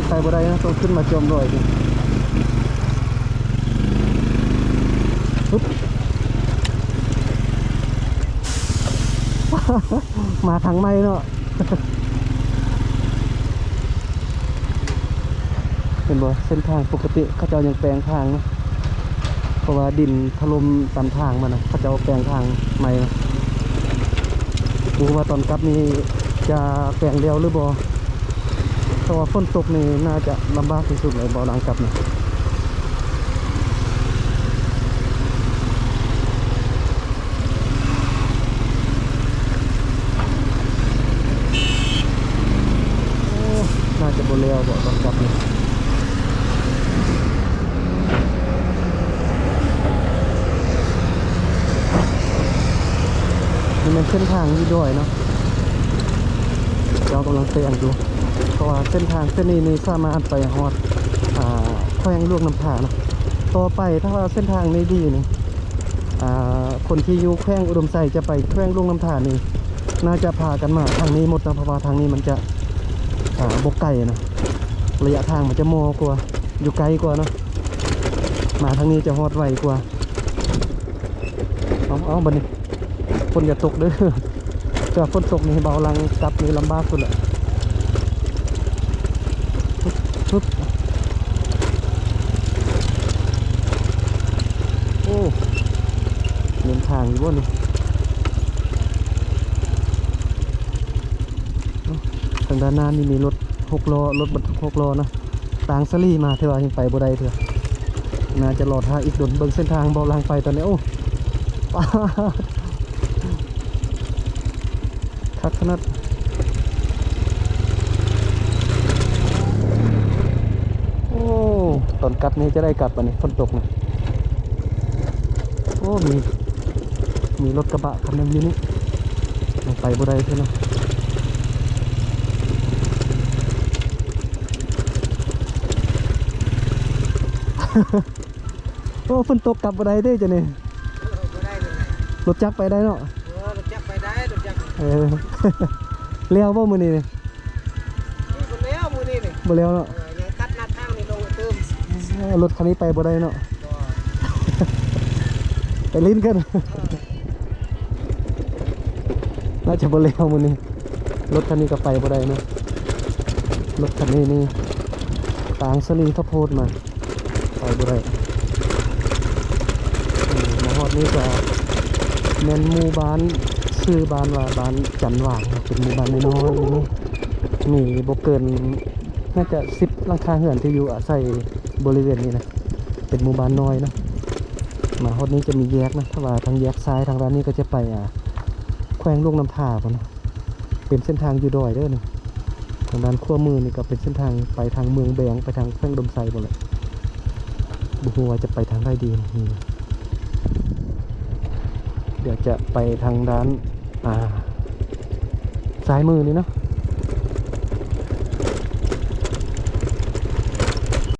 นะต้องขึ้นมาจมดอยดิปุ๊บมาทางไม่เนาะเป็นบ่เส้นทางปกติเขาเจ้ายังแปลงทางนะเพราะว่าดินถล่มตามทางมันนะเขาเจ้าแปลงทางใหม่นะดูว่าตอนกลับนี้จะแปลงเร็วหรือบ่ ราะว่าฝนตกนี่น่าจะลำบากที่สุดเลยบ่หลังกลับนะโอ้น่าจะบ่เร็วบ่ตอนกลับนี่นี่มันเส้นทางที่ด้วยเนาะเรากำลังเตียงดูเพ ราะว่าเส้นทางเส้นนี้นี่สามารถไปฮอดอ่าแขวงลวกน้ำผาเนาะต่อไปถ้าว่าเส้นทางนี้ดีนี่อ่าคนที่อยู่แขวงอุดมไซจะไปแขวงลวกน้ำผานี่น่าจะพากันมาทางนี้หมดนะเพราะว่าทางนี้มันจะอ่าบกไก่นะระยะทางมันจะโมกว่าอยู่ไกลกว่าเนาะมาทางนี้จะฮอดไวกว่าเอาเอาบัดนี้ฝนอย่าตกเด้อเกิดฝนตกนี่เบาลังกลับนี่ลำบากสุดแหละ ปึ๊บโอ้เดินทางอยู่บ่นี่ทางด้านหน้านี่มีรถหกล้อรถบรรทุกหกล้อนะต่างสลีมาเถอะว่ายังไปบ่ได้เถอะน่าจะรอท่าอีกโดนเบิ่งเส้นทางเบาลางไปตอนนี้ โอ้ป๊าดคักขนาด โอ้ ต อนกลับนี้จะได้กลับปะนี่ฝนตกนะโอ้มีมีรถกระบะคันหนึงอยู่นี่ยังไปบ่ได้ใช่ไหมโอ้ฝนตกกลับบ่ได้เด้จ้ะนี่บ่ได้เลยรถจักรไปได้เนาะเออรถจักรไปได้รถจักรเออเลี้ยวบ่มื้อนี้นี่นี่บ่แล้วมื้อนี้นี่บ่เลี้ยวเนาะ เออรถคันนี้ไปบ่ได้เนาะ ไปลิ้นกัน น่าจะบ่เร็วมันนี่รถคันนี้ก็ไปบ่ได้เนอะรถคันนี้นี่ต่างสลีข้าวโพดมา ไปบ่ได้มาฮอดนี้ก็แมนหมู่บ้านชื่อบ้านว่าบ้านจันหว่างเป็นหมู่บ้านน้อยๆนี่มีบ่เกินน่าจะ10หลังคาเรือนที่อยู่อาศัย บริเวณนี้นะ เป็นหมู่บ้านน้อยนะมาฮอดนี้จะมีแยกนะ ถ้าว่าทางแยกซ้ายทางด้านนี้ก็จะไปอ่าแขวงลูกน้ำท่าปะนะเป็นเส้นทางอยู่ดอยเด้อนี่ทางด้านขั้วมือนี่ก็เป็นเส้นทางไปทางเมืองแบงไปทางแขวงดมไซหมดเลยบุหัวจะไปทางได้ดีนะนี่เดี๋ยวจะไปทางด้านอ่าซ้ายมือนี่เนาะ